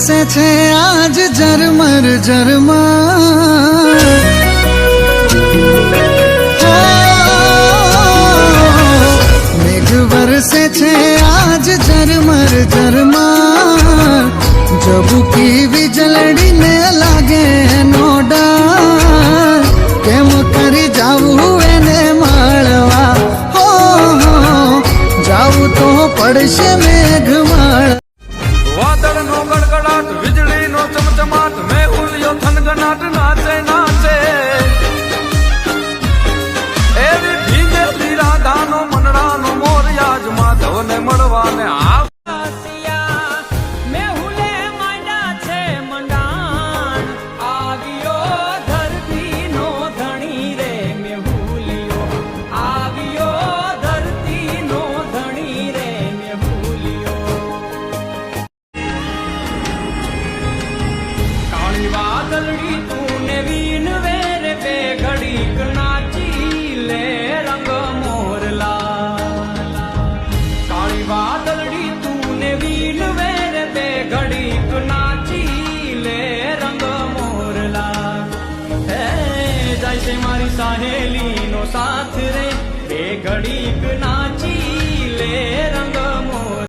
વરસે છે આજ ઝરમર ઝરમર મેઘ વરસે છે આજ ઝરમર ઝરમર જબુકી વીજળીને લાગે નોડા ડર કેમ કરી જાવું એને માળવા હો જાવું તો પડશે મેઘમાળ વાદળનો રે મેહુલિયો કાળી વાદળડી તું છે મારી સહેલી.